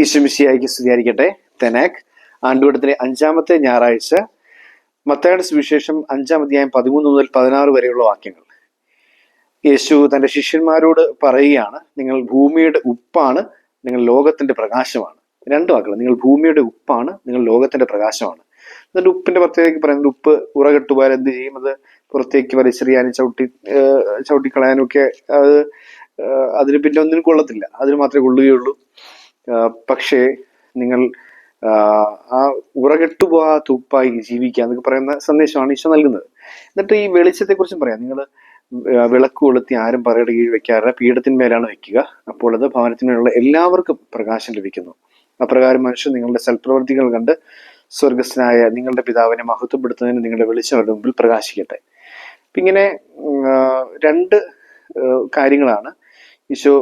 ഈശ്വമിശിയായിക്ക് സ്തുതിയായിരിക്കട്ടെ. തെനാക് ആണ്ടുവട്ടത്തിലെ അഞ്ചാമത്തെ ഞായറാഴ്ച മത്തയുടെ സുവിശേഷം അഞ്ചാം അധ്യായം പതിമൂന്ന് മുതൽ പതിനാറ് വരെയുള്ള വാക്യങ്ങൾ. യേശു തന്റെ ശിഷ്യന്മാരോട് പറയുകയാണ് നിങ്ങൾ ഭൂമിയുടെ ഉപ്പാണ് നിങ്ങൾ ലോകത്തിന്റെ പ്രകാശമാണ്. രണ്ട് വാക്കുകൾ നിങ്ങൾ ഭൂമിയുടെ ഉപ്പാണ് നിങ്ങൾ ലോകത്തിന്റെ പ്രകാശമാണ്. എന്നിട്ട് ഉപ്പിന്റെ പ്രത്യേകത പറയുന്നത് ഉപ്പ് ഉറകെട്ടുപോയാൽ എന്ത് ചെയ്യും അത്? പുറത്തേക്ക് വലിച്ചെറിയാനും ചവിട്ടി ചവിട്ടിക്കളയാനും ഒക്കെ അത് അതിന് പിന്നെ ഒന്നിനും കൊള്ളത്തില്ല. അതിന് മാത്രമേ കൊള്ളുകയുള്ളൂ. പക്ഷേ നിങ്ങൾ ആ ഉറകെട്ടു പോകാത്ത തുപ്പായി ജീവിക്കുക എന്നൊക്കെ പറയുന്ന സന്ദേശമാണ് ഈശോ നൽകുന്നത്. എന്നിട്ട് ഈ വെളിച്ചത്തെ കുറിച്ചും പറയാം. നിങ്ങൾ വിളക്ക് കൊളുത്തി ആരും പറയുടെ കീഴിൽ വെക്കാറില്ല. പീഠത്തിന്മേലാണ് വെക്കുക. അപ്പോൾ അത് ഭവനത്തിനുള്ള എല്ലാവർക്കും പ്രകാശം ലഭിക്കുന്നു. അപ്രകാരം മനുഷ്യൻ നിങ്ങളുടെ സൽപ്രവർത്തികൾ കണ്ട് സ്വർഗസ്ഥനായ നിങ്ങളുടെ പിതാവിനെ മഹത്വപ്പെടുത്തുന്നതിന് നിങ്ങളുടെ വെളിച്ചം അവരുടെ മുമ്പിൽ പ്രകാശിക്കട്ടെ. ഇങ്ങനെ രണ്ട് കാര്യങ്ങളാണ് ഈശോ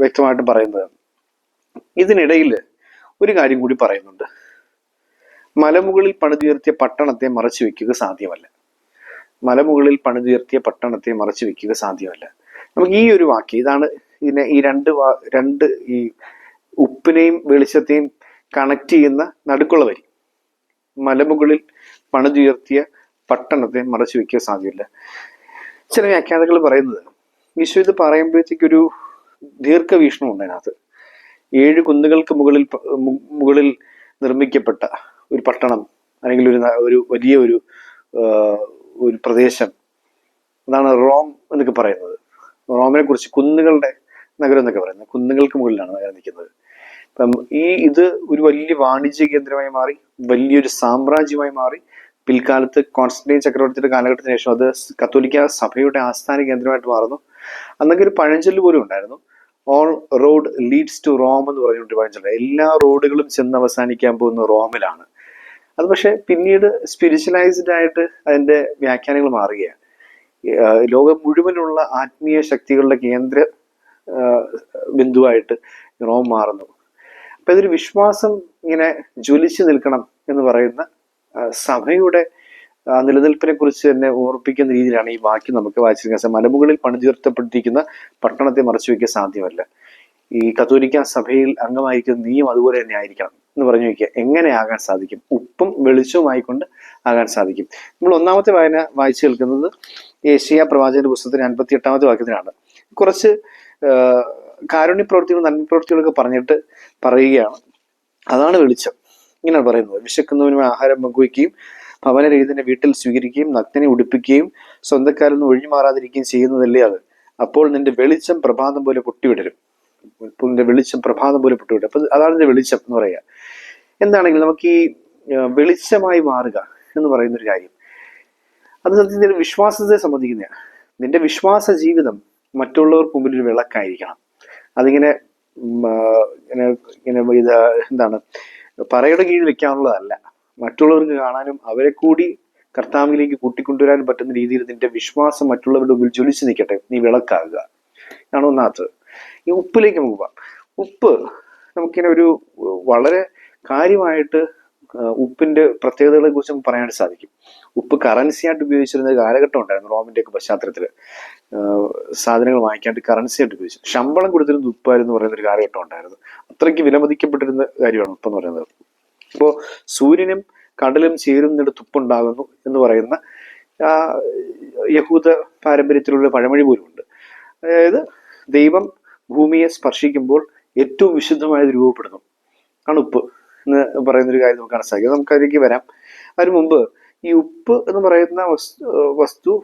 വ്യക്തമായിട്ട് പറയുന്നത്. ഇതിനിടയിൽ ഒരു കാര്യം കൂടി പറയുന്നുണ്ട്. മലമുകളിൽ പണിതുയർത്തിയ പട്ടണത്തെ മറച്ചു വെക്കുക സാധ്യമല്ല. മലമുകളിൽ പണിതുയർത്തിയ പട്ടണത്തെ മറച്ചു വെക്കുക സാധ്യമല്ല. നമുക്ക് ഈ ഒരു വാക്യം ഇതാണ് ഇതിനെ ഈ രണ്ട് വാ രണ്ട് ഈ ഉപ്പിനെയും വെളിച്ചത്തെയും കണക്ട് ചെയ്യുന്ന നടുക്കുള്ള വരി. മലമുകളിൽ പണിതുയർത്തിയ പട്ടണത്തെ മറച്ചു വെക്കുക സാധ്യമല്ല. ചില വ്യാഖ്യാതകൾ പറയുന്നത് ഈശോ ഇത് പറയുമ്പോഴത്തേക്കൊരു ദീർഘവീക്ഷണം അതിനകത്ത്. ഏഴ് കുന്നുകൾക്ക് മുകളിൽ മുകളിൽ നിർമ്മിക്കപ്പെട്ട ഒരു പട്ടണം അല്ലെങ്കിൽ ഒരു ഒരു വലിയ ഒരു ഒരു പ്രദേശം. അതാണ് റോം എന്നൊക്കെ പറയുന്നത്. റോമിനെ കുറിച്ച് കുന്നുകളുടെ നഗരം എന്നൊക്കെ പറയുന്നത്. കുന്നുകൾക്ക് മുകളിലാണ് നഗരം നിൽക്കുന്നത്. അപ്പം ഈ ഇത് ഒരു വലിയ വാണിജ്യ കേന്ദ്രമായി മാറി വലിയൊരു സാമ്രാജ്യമായി മാറി. പിൽക്കാലത്ത് കോൺസ്റ്റന്റൈൻ ചക്രവർത്തിയുടെ കാലഘട്ടത്തിന് ശേഷം അത് കത്തോലിക്ക സഭയുടെ ആസ്ഥാന കേന്ദ്രമായിട്ട് മാറുന്നു. അന്നൊക്കെ ഒരു പഴഞ്ചൊല്ല് പോലും ഉണ്ടായിരുന്നു. All road leads to Rome എന്ന് പറഞ്ഞുകൊണ്ട് വായിച്ചിട്ടുണ്ട് എല്ലാ റോഡുകളും ചെന്ന് അവസാനിക്കാൻ പോകുന്ന റോമിലാണ്. അത് പക്ഷേ പിന്നീട് സ്പിരിച്വലൈസ്ഡ് ആയിട്ട് അതിന്റെ വ്യാഖ്യാനങ്ങൾ മാറുകയാണ്. ലോകം മുഴുവനുള്ള ആത്മീയ ശക്തികളുടെ കേന്ദ്ര ബിന്ദുവായിട്ട് റോം മാറുന്നു. അപ്പൊ ഇതൊരു വിശ്വാസം ഇങ്ങനെ ജ്വലിച്ചു നിൽക്കണം എന്ന് പറയുന്ന സഭയുടെ നിലനിൽപ്പിനെ കുറിച്ച് തന്നെ ഓർപ്പിക്കുന്ന രീതിയിലാണ് ഈ വാക്യം നമുക്ക് വായിച്ചിരിക്കുന്നത്. മലമുകളിൽ പണിതീർത്തപ്പെട്ടിരിക്കുന്ന പട്ടണത്തെ മറച്ചു വയ്ക്കാൻ സാധ്യമല്ല. ഈ കത്തോലിക്ക സഭയിൽ അംഗമായിരിക്കുന്ന നീയും അതുപോലെ തന്നെ ആയിരിക്കണം എന്ന് പറഞ്ഞു വയ്ക്കുക. എങ്ങനെ ആകാൻ സാധിക്കും? ഉപ്പും വെളിച്ചവുമായിക്കൊണ്ട് ആകാൻ സാധിക്കും. നമ്മൾ ഒന്നാമത്തെ വായന വായിച്ചു കേൾക്കുന്നത് ഏഷ്യ പ്രവാചകന്റെ പുസ്തകത്തിന് അൻപത്തി എട്ടാമത്തെ വാക്യത്തിനാണ് കുറച്ച് കാരുണ്യ പ്രവൃത്തികളും നന്മ പ്രവൃത്തികളൊക്കെ പറഞ്ഞിട്ട് പറയുകയാണ്. അതാണ് വെളിച്ചം. ഇങ്ങനെയാണ് പറയുന്നത്. വിശക്കുന്നവനുമായി ആഹാരം പങ്കുവയ്ക്കുകയും ഭവനരഹിതനെ വീട്ടിൽ സ്വീകരിക്കുകയും നഗ്നനെ ഉടുപ്പിക്കുകയും സ്വന്തക്കാരിൽ നിന്ന് ഒഴിഞ്ഞു മാറാതിരിക്കുകയും ചെയ്യുന്നതല്ലേ അത്? അപ്പോൾ നിന്റെ വെളിച്ചം പ്രഭാതം പോലെ പൊട്ടിവിടരും. നിന്റെ വെളിച്ചം പ്രഭാതം പോലെ പൊട്ടിവിടരും അപ്പൊ അതാണ് നിന്റെ വെളിച്ചം എന്ന് പറയുക. എന്താണെങ്കിലും നമുക്ക് ഈ വെളിച്ചമായി മാറുക എന്ന് പറയുന്ന ഒരു കാര്യം. അത് സത്യത്തിൽ വിശ്വാസത്തെ സംബന്ധിക്കുന്നതാണ്. നിന്റെ വിശ്വാസ ജീവിതം മറ്റുള്ളവർക്ക് മുമ്പിൽ ഒരു വിളക്കായിരിക്കണം. അതിങ്ങനെ ഇങ്ങനെ ഇങ്ങനെ ഇത് എന്താണ് പറയുടെ കീഴിൽ വെക്കാനുള്ളതല്ല. മറ്റുള്ളവർക്ക് കാണാനും അവരെ കൂടി കർത്താവിലേക്ക് കൂട്ടിക്കൊണ്ടുവരാനും പറ്റുന്ന രീതിയിൽ നിന്റെ വിശ്വാസം മറ്റുള്ളവരുടെ മുമ്പിൽ ജ്വലിച്ചു നിൽക്കട്ടെ. നീ വിളക്കാകുക. ആണ് ഒന്നാമത് ഈ ഉപ്പിലേക്ക് നമുക്ക് പോവാം. ഉപ്പ് നമുക്കിങ്ങനെ ഒരു വളരെ കാര്യമായിട്ട് ഉപ്പിന്റെ പ്രത്യേകതകളെ കുറിച്ച് നമുക്ക് പറയാനായിട്ട് സാധിക്കും. ഉപ്പ് കറൻസിയായിട്ട് ഉപയോഗിച്ചിരുന്ന കാലഘട്ടം ഉണ്ടായിരുന്നു റോമിന്റെ ഒക്കെ പശ്ചാത്തലത്തിൽ സാധനങ്ങൾ വാങ്ങിക്കാണ്ട് കറൻസിയായിട്ട് ഉപയോഗിച്ചു. ശമ്പളം കൊടുത്തിരുന്ന ഉപ്പായിരുന്നു പറയുന്ന ഒരു കാലഘട്ടം ഉണ്ടായിരുന്നു. അത്രയ്ക്ക് വിലമതിക്കപ്പെട്ടിരുന്ന കാര്യമാണ് ഉപ്പ് എന്ന് പറയുന്നത്. അപ്പോൾ സൂര്യനും കടലും ചേരുന്നിടത്ത് തുപ്പുണ്ടാകുന്നു എന്ന് പറയുന്ന യഹൂദ പാരമ്പര്യത്തിലുള്ള പഴമൊഴി പോലുമുണ്ട്. അതായത് ദൈവം ഭൂമിയെ സ്പർശിക്കുമ്പോൾ ഏറ്റവും വിശുദ്ധമായത് രൂപപ്പെടുന്നു. ആണ് ഉപ്പ് എന്ന് പറയുന്നൊരു കാര്യം നമുക്ക് മനസ്സിലാക്കി. നമുക്ക് അതിലേക്ക് വരാം. അതിനു മുമ്പ് ഈ ഉപ്പ് എന്ന് പറയുന്ന വസ്തു വസ്തു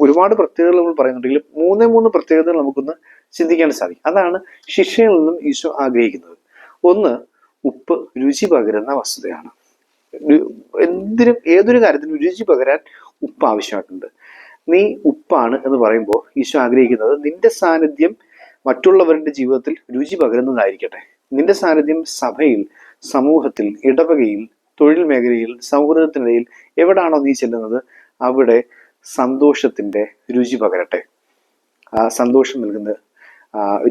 ഒരുപാട് പ്രത്യേകതകൾ നമ്മൾ പറയുന്നുണ്ടെങ്കിലും മൂന്നേ മൂന്ന് പ്രത്യേകതകൾ നമുക്കൊന്ന് ചിന്തിക്കാൻ സാധിക്കും. അതാണ് ശിഷ്യയിൽ നിന്നും ഈശോ ആഗ്രഹിക്കുന്നത്. ഒന്ന് ഉപ്പ് രുചി പകരുന്ന വസ്തുതയാണ്. എന്തിനും ഏതൊരു കാര്യത്തിനും രുചി പകരാൻ ഉപ്പ് ആവശ്യമായിട്ടുണ്ട്. നീ ഉപ്പാണ് എന്ന് പറയുമ്പോൾ ഈശോ ആഗ്രഹിക്കുന്നത് നിന്റെ സാന്നിധ്യം മറ്റുള്ളവരുടെ ജീവിതത്തിൽ രുചി പകരുന്നതായിരിക്കട്ടെ. നിന്റെ സാന്നിധ്യം സഭയിൽ സമൂഹത്തിൽ ഇടവകയിൽ തൊഴിൽ മേഖലയിൽ സൗഹൃദത്തിനിടയിൽ എവിടാണോ നീ ചെല്ലുന്നത് അവിടെ സന്തോഷത്തിന്റെ രുചി പകരട്ടെ. ആ സന്തോഷം നൽകുന്ന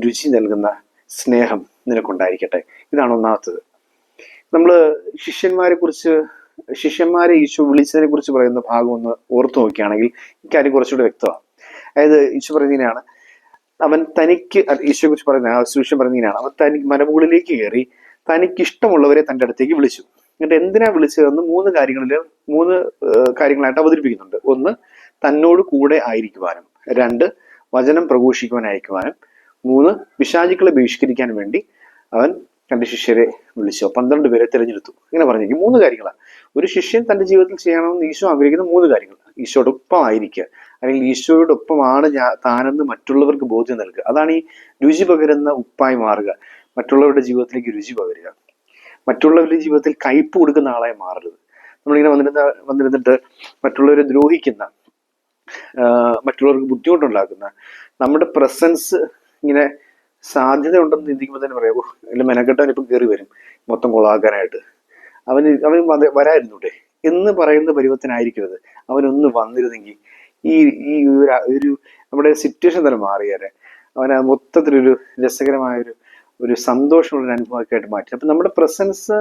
രുചി നൽകുന്ന സ്നേഹം നിനക്കുണ്ടായിരിക്കട്ടെ. ഇതാണ് ഒന്നാമത്തത്. നമ്മൾ ശിഷ്യന്മാരെ കുറിച്ച് ശിഷ്യന്മാരെ ഈശോ വിളിച്ചതിനെ കുറിച്ച് പറയുന്ന ഭാഗം ഒന്ന് ഓർത്തു നോക്കുകയാണെങ്കിൽ ഇക്കാര്യം കുറച്ചുകൂടി വ്യക്തമാണ് അതായത് ഈശോ പറയുന്നതിനാണ് അവൻ തനിക്ക് ഈശോയെ കുറിച്ച് പറയുന്ന സുവിശേഷം പറയുന്നതിനാണ് അവൻ തനിക്ക് മലമുകളിലേക്ക് കയറി തനിക്ക് ഇഷ്ടമുള്ളവരെ തന്റെ അടുത്തേക്ക് വിളിച്ചു. എന്നിട്ട് എന്തിനാ വിളിച്ചതെന്ന് മൂന്ന് കാര്യങ്ങളിൽ മൂന്ന് കാര്യങ്ങളായിട്ട് അവതരിപ്പിക്കുന്നുണ്ട്. ഒന്ന് തന്നോട് കൂടെ ആയിരിക്കുവാനും. രണ്ട് വചനം പ്രഘോഷിക്കുവാൻ അയക്കുവാനും. മൂന്ന് പിശാചുക്കളെ ബഹിഷ്കരിക്കാൻ വേണ്ടി അവൻ തന്റെ ശിഷ്യരെ വിളിച്ചു. പന്ത്രണ്ട് പേരെ തിരഞ്ഞെടുത്തു. ഇങ്ങനെ പറഞ്ഞു. മൂന്ന് കാര്യങ്ങളാണ്. ഒരു ശിഷ്യൻ തന്റെ ജീവിതത്തിൽ ചെയ്യണമെന്ന് ഈശോ ആഗ്രഹിക്കുന്ന മൂന്ന് കാര്യങ്ങൾ. ഈശോടൊപ്പം ആയിരിക്കുക അല്ലെങ്കിൽ ഈശോയോടൊപ്പമാണ് ഞാൻ താനെന്ന് മറ്റുള്ളവർക്ക് ബോധ്യം നൽകുക. അതാണ് ഈ രുചി പകരുന്ന ഉപ്പായി മാറുക. മറ്റുള്ളവരുടെ ജീവിതത്തിലേക്ക് രുചി പകരുക. മറ്റുള്ളവരുടെ ജീവിതത്തിൽ കയ്പ് കൊടുക്കുന്ന ആളായി മാറരുത്. നമ്മളിങ്ങനെ വന്നിരുന്ന വന്നിരുന്നിട്ട് മറ്റുള്ളവരെ ദ്രോഹിക്കുന്ന മറ്റുള്ളവർക്ക് ബുദ്ധിമുട്ടുണ്ടാക്കുന്ന നമ്മുടെ പ്രസൻസ് ഇങ്ങനെ സാധ്യത ഉണ്ടെന്ന് ചിന്തിക്കുമ്പോൾ തന്നെ പറയാം "ഓ, അതിൽ മെനക്കെട്ടവൻ ഇപ്പം കയറി വരും മൊത്തം കൊളാക്കാനായിട്ട് അവന് അവൻ വരായിരുന്നു വരായിരുന്നൂടെ എന്ന് പറയുന്ന പരുവത്തിനായിരിക്കരുത്. അവനൊന്ന് വന്നിരുന്നെങ്കിൽ ഈ ഈ ഒരു നമ്മുടെ സിറ്റുവേഷൻ തന്നെ മാറിയേനെ. അവൻ മൊത്തത്തിലൊരു രസകരമായൊരു ഒരു സന്തോഷമുള്ള ഒരു അനുഭവമൊക്കെ മാറ്റി. അപ്പൊ നമ്മുടെ പ്രസൻസ്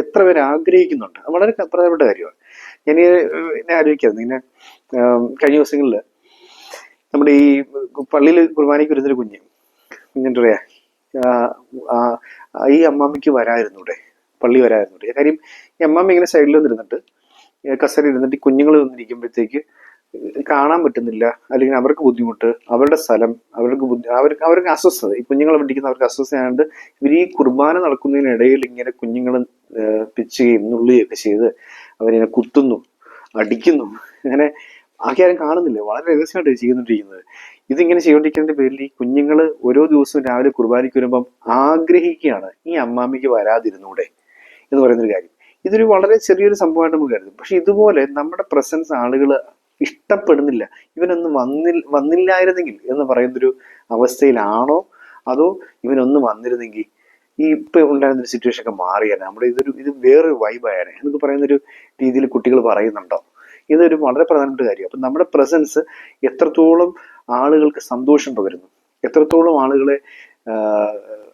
എത്ര പേര് ആഗ്രഹിക്കുന്നുണ്ട്? വളരെ പ്രധാനപ്പെട്ട കാര്യമാണ്. ഞാൻ എന്നെ ആലോചിക്കായിരുന്നു. ഇങ്ങനെ കഴിഞ്ഞ ദിവസങ്ങളിൽ നമ്മുടെ ഈ പള്ളിയിൽ കുർബാനയ്ക്ക് വരുന്നൊരു കുഞ്ഞ് എന്നിട്ട് പറയാ ആ, ആ, ഈ അമ്മാമ്മയ്ക്ക് വരായിരുന്നൂടെ പള്ളി വരായിരുന്നൂടെ കാര്യം ഈ അമ്മാമ്മ ഇങ്ങനെ സൈഡിൽ വന്നിരുന്നിട്ട് കസേര ഇരുന്നിട്ട് കുഞ്ഞുങ്ങൾ വന്നിരിക്കുമ്പോഴത്തേക്ക് കാണാൻ പറ്റുന്നില്ല അല്ലെങ്കിൽ അവർക്ക് ബുദ്ധിമുട്ട് അവരുടെ സ്ഥലം അവർക്ക് ബുദ്ധി അവർക്ക് അവർക്ക് അസ്വസ്ഥത. ഈ കുഞ്ഞുങ്ങളെ പിടിക്കുന്ന അവർക്ക് അസ്വസ്ഥയായതുകൊണ്ട് ഇവർ ഈ കുർബാന നടക്കുന്നതിനിടയിൽ ഇങ്ങനെ കുഞ്ഞുങ്ങൾ പിച്ചുകയും നുള്ളുകയൊക്കെ ചെയ്ത് അവരിങ്ങനെ കുത്തുന്നു അടിക്കുന്നു. അങ്ങനെ ആകെ ആരും കാണുന്നില്ല. വളരെ രഹസ്യമായിട്ട് ചെയ്യുന്നുണ്ടിരിക്കുന്നത് ഇതിങ്ങനെ ചെയ്തുകൊണ്ടിരിക്കുന്നതിന്റെ പേരിൽ ഈ കുഞ്ഞുങ്ങൾ ഓരോ ദിവസവും രാവിലെ കുർബാനയ്ക്ക് വരുമ്പം ആഗ്രഹിക്കുകയാണ് ഈ അമ്മാമ്മയ്ക്ക് വരാതിരുന്നൂടെ എന്ന് പറയുന്നൊരു കാര്യം. ഇതൊരു വളരെ ചെറിയൊരു സംഭവമായിട്ട് നമുക്ക് കരുതും. പക്ഷെ ഇതുപോലെ നമ്മുടെ പ്രസൻസ് ആളുകൾ ഇഷ്ടപ്പെടുന്നില്ല. ഇവനൊന്നും വന്നിൽ വന്നില്ലായിരുന്നെങ്കിൽ എന്ന് പറയുന്നൊരു അവസ്ഥയിലാണോ? അതോ ഇവനൊന്നും വന്നിരുന്നെങ്കിൽ ഈ ഇപ്പൊ ഉണ്ടായിരുന്ന ഒരു സിറ്റുവേഷൻ ഒക്കെ മാറിയാണ് നമ്മുടെ ഇതൊരു ഇത് വേറൊരു വൈബായാണ് എന്നൊക്കെ പറയുന്നൊരു രീതിയിൽ കുട്ടികൾ പറയുന്നുണ്ടോ? ഇതൊരു വളരെ പ്രധാനപ്പെട്ട കാര്യം. അപ്പൊ നമ്മുടെ പ്രസൻസ് എത്രത്തോളം ആളുകൾക്ക് സന്തോഷം പകരുന്നു. എത്രത്തോളം ആളുകളെ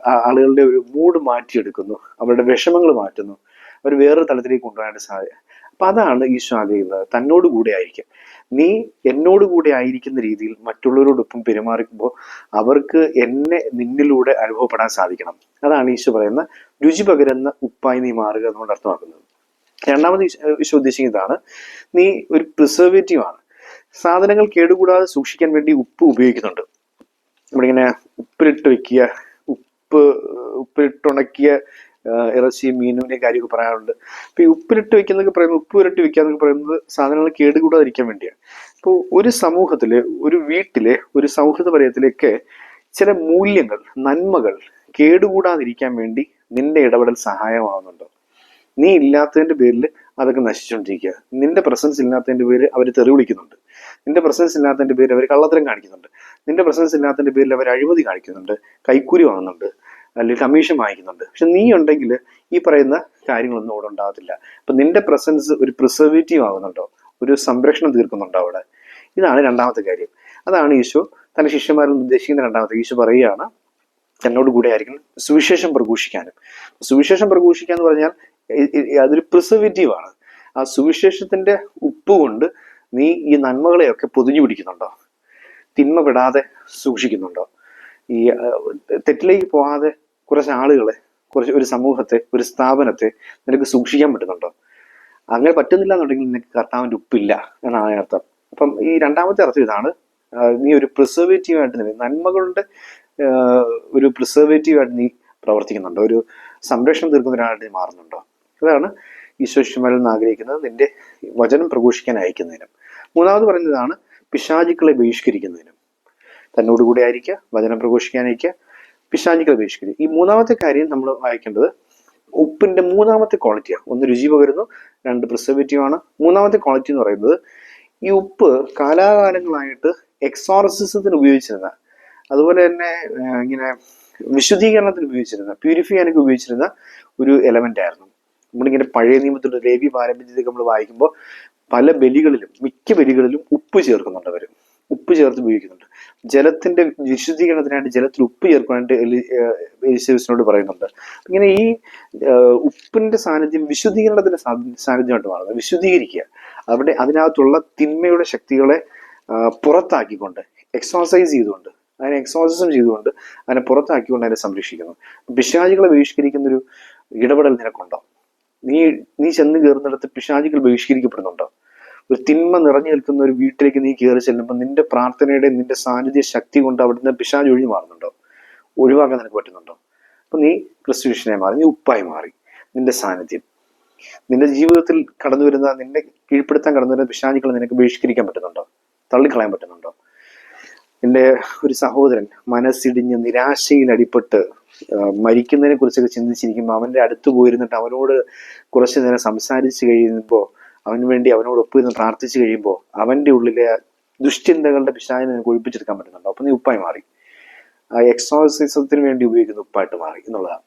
ആളുകളുടെ ഒരു മൂഡ് മാറ്റിയെടുക്കുന്നു. അവരുടെ വിഷമങ്ങൾ മാറ്റുന്നു. അവർ വേറൊരു തലത്തിലേക്ക് കൊണ്ടുപോകാനായിട്ട് സാധ്യത അപ്പൊ അതാണ് ഈശോ ആഗ്രഹിക്കുന്നത്. തന്നോട് കൂടെ ആയിരിക്കും. നീ എന്നോട് കൂടെ ആയിരിക്കുന്ന രീതിയിൽ മറ്റുള്ളവരോടൊപ്പം പെരുമാറിക്കുമ്പോൾ അവർക്ക് എന്നെ നിന്നിലൂടെ അനുഭവപ്പെടാൻ സാധിക്കണം. അതാണ് ഈശോ പറയുന്ന രുചി പകരുന്ന ഉപ്പായി നീ മാറുക എന്നുകൊണ്ട് അർത്ഥമാക്കുന്നത്. രണ്ടാമത് ഈശോ ഉദ്ദേശിക്കുന്ന ഉദ്ദേശിക്കുന്നതാണ് നീ ഒരു പ്രിസർവേറ്റീവ് ആണ്. സാധനങ്ങൾ കേടുകൂടാതെ സൂക്ഷിക്കാൻ വേണ്ടി ഉപ്പ് ഉപയോഗിക്കുന്നുണ്ട്. നമ്മളിങ്ങനെ ഉപ്പിലിട്ട് വെക്കുക ഉപ്പ് ഉപ്പിലിട്ടുണക്കിയ ഇറച്ചി മീനിന്റെ കാര്യമൊക്കെ പറയാറുണ്ട്. അപ്പൊ ഈ ഉപ്പിലിട്ട് വെക്കുന്നൊക്കെ പറയുന്നത് ഉപ്പ് പുരട്ടി വെക്കുക എന്നൊക്കെ പറയുന്നത് സാധനങ്ങൾ കേടുകൂടാതിരിക്കാൻ വേണ്ടിയാണ്. അപ്പോൾ ഒരു സമൂഹത്തിൽ ഒരു വീട്ടിലെ ഒരു സൗഹൃദ വലയത്തിലേക്ക് ചില മൂല്യങ്ങൾ നന്മകൾ കേടുകൂടാതിരിക്കാൻ വേണ്ടി നിന്റെ ഇടപെടൽ സഹായമാവുന്നുണ്ടോ. നീ ഇല്ലാത്തതിന്റെ പേരിൽ അതൊക്കെ നശിച്ചുകൊണ്ടിരിക്കുക. നിന്റെ പ്രസൻസ് ഇല്ലാത്തതിന്റെ പേര് അവർ തെറി വിളിക്കുന്നുണ്ട്. നിന്റെ പ്രസൻസ് ഇല്ലാത്തതിന്റെ പേര് അവർ കള്ളത്തരം കാണിക്കുന്നുണ്ട്. നിന്റെ പ്രസൻസ് ഇല്ലാത്തതിന്റെ പേരിൽ അവർ അഴിമതി കാണിക്കുന്നുണ്ട്. കൈക്കൂലി വാങ്ങുന്നുണ്ട്. അല്ലെങ്കിൽ കമ്മീഷൻ വാങ്ങിക്കുന്നുണ്ട്. പക്ഷെ നീ ഉണ്ടെങ്കിൽ ഈ പറയുന്ന കാര്യങ്ങളൊന്നും അവിടെ ഉണ്ടാകത്തില്ല. അപ്പം നിന്റെ പ്രസൻസ് ഒരു പ്രിസർവേറ്റീവ് ആകുന്നുണ്ടോ ഒരു സംരക്ഷണം തീർക്കുന്നുണ്ടോ അവിടെ? ഇതാണ് രണ്ടാമത്തെ കാര്യം. അതാണ് ഈശോ തന്റെ ശിഷ്യന്മാരിൽ നിന്ന് ഉദ്ദേശിക്കുന്ന രണ്ടാമത്തെ ഈശോ പറയുകയാണ് എന്നോട് കൂടെ ആയിരിക്കും സുവിശേഷം പ്രഘോഷിക്കാനും. സുവിശേഷം പ്രഘോഷിക്കുക എന്ന് പറഞ്ഞാൽ അതൊരു പ്രിസർവേറ്റീവ് ആണ്. ആ സുവിശേഷത്തിന്റെ ഉപ്പ് കൊണ്ട് നീ ഈ നന്മകളെയൊക്കെ പൊതിഞ്ഞു പിടിക്കുന്നുണ്ടോ? തിന്മ വിടാതെ സൂക്ഷിക്കുന്നുണ്ടോ? ഈ തെറ്റിലേക്ക് പോകാതെ കുറച്ച് ആളുകളെ കുറച്ച് ഒരു സമൂഹത്തെ ഒരു സ്ഥാപനത്തെ നിനക്ക് സൂക്ഷിക്കാൻ പറ്റുന്നുണ്ടോ? അങ്ങനെ പറ്റുന്നില്ല എന്നുണ്ടെങ്കിൽ നിനക്ക് കർത്താവിന്റെ ഉപ്പില്ല എന്നാണ് അർത്ഥം. അപ്പം ഈ രണ്ടാമത്തെ അർത്ഥം ഇതാണ് നീ ഒരു പ്രിസർവേറ്റീവ് ആയിട്ട് നീ നന്മകളുടെ ഒരു പ്രിസർവേറ്റീവ് ആയിട്ട് നീ പ്രവർത്തിക്കുന്നുണ്ടോ? ഒരു സംരക്ഷണം തീർക്കുന്ന ഒരാളായിട്ട് നീ മാറുന്നുണ്ടോ? അതാണ് ഈശോ ശിഷ്യന്മാരിൽ നിന്ന് ആഗ്രഹിക്കുന്നത് നിന്റെ വചനം പ്രഘോഷിക്കാൻ അയക്കുന്നതിനും. മൂന്നാമത് പറയുന്നതാണ് പിശാചുക്കളെ ബഹിഷ്കരിക്കുന്നതിനും. തന്നോട് കൂടെ ആയിരിക്കുക വചനം പ്രഘോഷിക്കാൻ അയക്കുക പിശാചുക്കളെ ബഹിഷ്കരിക്കുക. ഈ മൂന്നാമത്തെ കാര്യം നമ്മൾ വായിക്കേണ്ടത് ഉപ്പിന്റെ മൂന്നാമത്തെ ക്വാളിറ്റിയാണ് ഒന്ന് രുചി പകരുന്നു രണ്ട് പ്രിസർവേറ്റീവ് ആണ്. മൂന്നാമത്തെ ക്വാളിറ്റി എന്ന് പറയുന്നത് ഈ ഉപ്പ് കാലാകാലങ്ങളായിട്ട് എക്സോർസിസത്തിന് ഉപയോഗിച്ചിരുന്ന അതുപോലെ തന്നെ ഇങ്ങനെ വിശുദ്ധീകരണത്തിന് ഉപയോഗിച്ചിരുന്ന പ്യൂരിഫൈ ചെയ്യാനൊക്കെ ഉപയോഗിച്ചിരുന്ന ഒരു എലമെന്റ് ആയിരുന്നു. നമ്മളിങ്ങനെ പഴയ നിയമത്തിലുള്ള ലേവി പാരമ്പര്യത്തിൽ നമ്മൾ വായിക്കുമ്പോൾ പല ബലികളിലും മിക്ക ബലികളിലും ഉപ്പ് ചേർക്കുന്നുണ്ട് അവർ ഉപ്പ് ചേർത്ത് ഉപയോഗിക്കുന്നുണ്ട്. ജലത്തിന്റെ വിശുദ്ധീകരണത്തിനായിട്ട് ജലത്തിൽ ഉപ്പ് ചേർക്കാനായിട്ട് എലി എലിസബസിനോട് പറയുന്നുണ്ട്. ഇങ്ങനെ ഈ ഉപ്പിന്റെ സാന്നിധ്യം വിശുദ്ധീകരണത്തിന്റെ സാന്നിധ്യമായിട്ട് മാറുന്നത് വിശുദ്ധീകരിക്കുക. അവിടെ അതിനകത്തുള്ള തിന്മയുടെ ശക്തികളെ പുറത്താക്കിക്കൊണ്ട് എക്സോസൈസ് ചെയ്തുകൊണ്ട് അതിനെ എക്സോസിസം ചെയ്തുകൊണ്ട് അതിനെ പുറത്താക്കിക്കൊണ്ട് അതിനെ സംരക്ഷിക്കുന്നു. പിശാചികളെ ബഹിഷ്കരിക്കുന്ന ഒരു ഇടപെടൽ നിനക്കുണ്ടോ? നീ നീ ചെന്ന് കയറുന്നിടത്ത് പിശാചികൾ ബഹിഷ്കരിക്കപ്പെടുന്നുണ്ട്? ഒരു തിന്മ നിറഞ്ഞു നിൽക്കുന്ന ഒരു വീട്ടിലേക്ക് നീ കയറി ചെല്ലുമ്പോൾ നിന്റെ പ്രാർത്ഥനയുടെ നിന്റെ സാന്നിധ്യ ശക്തി കൊണ്ട് അവിടുന്ന് പിശാജ് ഒഴിഞ്ഞു മാറുന്നുണ്ടോ? ഒഴിവാക്കാൻ നിനക്ക് പറ്റുന്നുണ്ടോ? അപ്പൊ നീ ക്രിസ്തുവിഷനെ മാറി നീ ഉപ്പായി മാറി നിന്റെ സാന്നിധ്യം. നിന്റെ ജീവിതത്തിൽ കടന്നു വരുന്ന നിന്നെ കീഴ്പ്പെടുത്താൻ കടന്നു വരുന്ന പിശാചികളെ നിനക്ക് ബഹിഷ്കരിക്കാൻ പറ്റുന്നുണ്ടോ? തള്ളിക്കളയാൻ പറ്റുന്നുണ്ടോ? എന്റെ ഒരു സഹോദരൻ മനസ്സിടിഞ്ഞ് നിരാശയിൽ അടിപ്പെട്ട് മരിക്കുന്നതിനെ കുറിച്ചൊക്കെ ചിന്തിച്ചിരിക്കുമ്പോൾ അവന്റെ അടുത്ത് പോയിരുന്നിട്ട് അവനോട് കുറച്ച് നേരം സംസാരിച്ച് കഴിയുമ്പോൾ അവന് വേണ്ടി അവനോട് ഒപ്പിരുന്ന് പ്രാർത്ഥിച്ചു കഴിയുമ്പോൾ അവന്റെ ഉള്ളിലെ ദുശ്ചിന്തകളുടെ പിശാചിനെ നിനക്ക് ഒഴിപ്പിച്ചെടുക്കാൻ പറ്റുന്നുണ്ടോ. അപ്പം നീ ഉപ്പായി മാറി. ആ എക്സോസിസത്തിന് വേണ്ടി ഉപയോഗിക്കുന്ന ഉപ്പായിട്ട് മാറി എന്നുള്ളതാണ്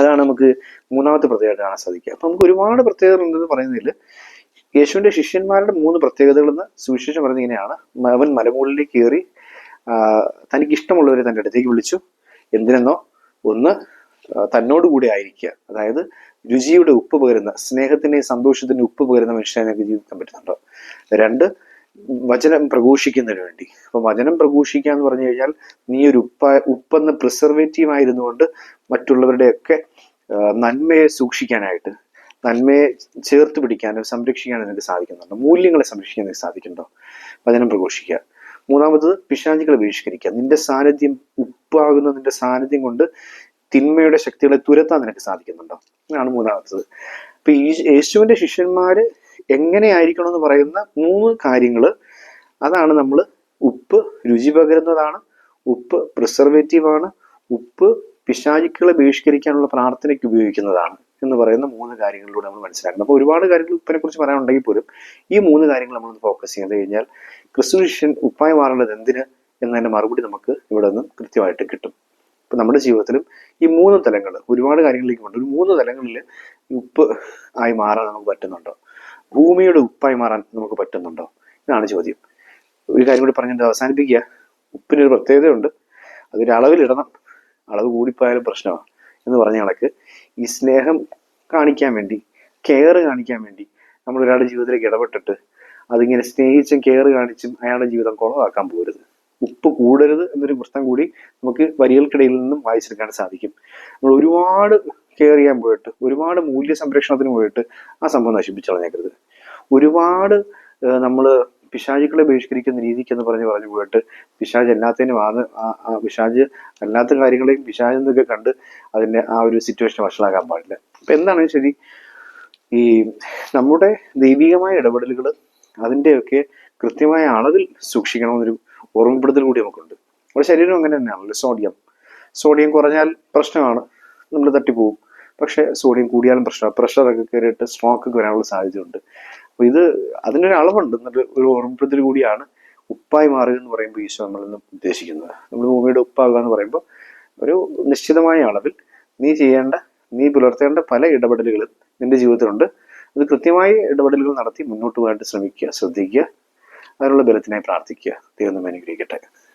അതാണ് നമുക്ക് മൂന്നാമത്തെ പ്രത്യേകത കാണാൻ സാധിക്കുക. അപ്പൊ നമുക്ക് ഒരുപാട് പ്രത്യേകതകൾ ഉണ്ടെന്ന് പറയുന്നതിൽ യേശുവിന്റെ ശിഷ്യന്മാരുടെ മൂന്ന് പ്രത്യേകതകളെന്ന് സുവിശേഷം പറഞ്ഞിങ്ങനെയാണ് അവൻ മലമുകളിലേക്ക് കയറി തനിക്ക് ഇഷ്ടമുള്ളവരെ തന്റെ അടുത്തേക്ക് വിളിച്ചു. എന്തിനെന്നോ ഒന്ന് തന്നോടുകൂടി ആയിരിക്കുക. അതായത് രുചിയുടെ ഉപ്പ് പകരുന്ന സ്നേഹത്തിന്റെയും സന്തോഷത്തിന്റെ ഉപ്പ് പകരുന്ന മനുഷ്യനെ നമുക്ക് ജീവിക്കാൻ പറ്റുന്നുണ്ടോ രണ്ട് വചനം പ്രഘോഷിക്കുന്നതിന് വേണ്ടി. അപ്പൊ വചനം പ്രഘോഷിക്കുക എന്ന് പറഞ്ഞു കഴിഞ്ഞാൽ നീ ഒരു ഉപ്പ ഉപ്പെന്ന പ്രിസർവേറ്റീവ് ആയിരുന്നുകൊണ്ട് മറ്റുള്ളവരുടെയൊക്കെ നന്മയെ സൂക്ഷിക്കാനായിട്ട് നന്മയെ ചേർത്ത് പിടിക്കാനും സംരക്ഷിക്കാനും നിനക്ക് സാധിക്കുന്നുണ്ടോ. മൂല്യങ്ങളെ സംരക്ഷിക്കാൻ നിനക്ക് സാധിക്കുന്നുണ്ടോ? വചനം പ്രഘോഷിക്കുക. മൂന്നാമത് പിശാചികളെ ബഹിഷ്കരിക്കുക. നിന്റെ സാന്നിധ്യം ഉപ്പാകുന്ന നിന്റെ സാന്നിധ്യം കൊണ്ട് തിന്മയുടെ ശക്തികളെ തുരത്താൻ നിനക്ക് സാധിക്കുന്നുണ്ടോ? അതാണ് മൂന്നാമത്തത്. അപ്പൊ ഈ യേശുവിന്റെ ശിഷ്യന്മാര് എങ്ങനെയായിരിക്കണം എന്ന് പറയുന്ന മൂന്ന് കാര്യങ്ങൾ അതാണ് നമ്മൾ ഉപ്പ് രുചി പകരുന്നതാണ് ഉപ്പ് പ്രിസർവേറ്റീവ് ആണ് ഉപ്പ് പിശാചിക്കളെ ബഹിഷ്കരിക്കാനുള്ള പ്രാർത്ഥനയ്ക്ക് ഉപയോഗിക്കുന്നതാണ്. എന്ന് പറയുന്ന മൂന്ന് കാര്യങ്ങളിലൂടെ നമ്മൾ മനസ്സിലാക്കണം. അപ്പോൾ ഒരുപാട് കാര്യങ്ങൾ ഉപ്പിനെ കുറിച്ച് പറയാനുണ്ടെങ്കിൽ പോലും ഈ മൂന്ന് കാര്യങ്ങൾ നമ്മൾ ഫോക്കസ് ചെയ്ത് കഴിഞ്ഞാൽ ക്രിസ്തു ശിഷ്യൻ ഉപ്പായി മാറേണ്ടത് എന്തിന് എന്നതിന്റെ മറുപടി നമുക്ക് ഇവിടെ നിന്ന് കൃത്യമായിട്ട് കിട്ടും. ഇപ്പൊ നമ്മുടെ ജീവിതത്തിലും ഈ മൂന്ന് തലങ്ങൾ ഒരുപാട് കാര്യങ്ങളിലേക്ക് ഉണ്ട് ഒരു മൂന്ന് തലങ്ങളിൽ ഉപ്പ് ആയി മാറാൻ നമുക്ക് പറ്റുന്നുണ്ടോ? ഭൂമിയുടെ ഉപ്പായി മാറാൻ നമുക്ക് പറ്റുന്നുണ്ടോ? ഇതാണ് ചോദ്യം. ഒരു കാര്യം കൂടി പറഞ്ഞിട്ട് അവസാനിപ്പിക്കുക. ഉപ്പിനൊരു പ്രത്യേകതയുണ്ട്. അതൊരു അളവിലിടണം. അളവ് കൂടിപ്പോയാലും പ്രശ്നമാണ്. എന്ന് പറഞ്ഞ കണക്ക് ഈ സ്നേഹം കാണിക്കാൻ വേണ്ടി കെയർ കാണിക്കാൻ വേണ്ടി നമ്മൾ ഒരാളുടെ ജീവിതത്തിലേക്ക് ഇടപെട്ടിട്ട് അതിങ്ങനെ സ്നേഹിച്ചും കെയർ കാണിച്ചും അയാളുടെ ജീവിതം കുളമാക്കാൻ പോരുത്. ഉപ്പ് കൂടരുത് എന്നൊരു പ്രശ്നം കൂടി നമുക്ക് വരികൾക്കിടയിൽ നിന്നും വായിച്ചെടുക്കാൻ സാധിക്കും. നമ്മൾ ഒരുപാട് കെയർ ചെയ്യാൻ പോയിട്ട് ഒരുപാട് മൂല്യ സംരക്ഷണത്തിന് പോയിട്ട് ആ സംഭവം നശിപ്പിച്ചു കളഞ്ഞേക്കരുത്. ഒരുപാട് നമ്മൾ പിശാചുക്കളെ ബഹിഷ്കരിക്കുന്ന രീതിക്ക് എന്ന് പറഞ്ഞ് പറഞ്ഞു പോയിട്ട് പിശാജ് എല്ലാത്തിനും ആ പിശാജ് അല്ലാത്ത കാര്യങ്ങളെയും പിശാജ് എന്നൊക്കെ കണ്ട് അതിന്റെ ആ ഒരു സിറ്റുവേഷൻ വഷളാകാൻ പാടില്ല. അപ്പൊ എന്താണ് ശരി? ഈ നമ്മുടെ ദൈവികമായ ഇടപെടലുകൾ അതിന്റെയൊക്കെ കൃത്യമായ അളവിൽ സൂക്ഷിക്കണമെന്നൊരു ഓർമ്മപ്പെടുത്തൽ കൂടി നമുക്കുണ്ട്. നമ്മുടെ ശരീരം അങ്ങനെ തന്നെയാണല്ലോ. സോഡിയം. സോഡിയം കുറഞ്ഞാൽ പ്രശ്നമാണ്. നമ്മൾ തട്ടിപ്പോവും. പക്ഷെ സോഡിയം കൂടിയാലും പ്രശ്നമാണ്. പ്രഷറൊക്കെ കയറിയിട്ട് സ്ട്രോക്ക് വരാനുള്ള സാധ്യതയുണ്ട്. അപ്പൊ ഇത് അതിനൊരു അളവുണ്ട്. എന്നിട്ട് ഒരു ഓർമ്മപ്പെടുത്തൽ കൂടിയാണ് ഉപ്പായി മാറുക എന്ന് പറയുമ്പോൾ ഈശോ നമ്മളിന്ന് ഉദ്ദേശിക്കുന്നത്. നമ്മൾ ഭൂമിയുടെ ഉപ്പാകുക എന്ന് പറയുമ്പോൾ ഒരു നിശ്ചിതമായ അളവിൽ നീ ചെയ്യേണ്ട നീ പുലർത്തേണ്ട പല ഇടപെടലുകളും നിന്റെ ജീവിതത്തിലുണ്ട്. അത് കൃത്യമായി ഇടപെടലുകൾ നടത്തി മുന്നോട്ട് പോകാനായിട്ട് ശ്രമിക്കുക ശ്രദ്ധിക്കുക. അതിനുള്ള ബലത്തിനായി പ്രാർത്ഥിക്കുക. ദൈവം അനുഗ്രഹിക്കട്ടെ.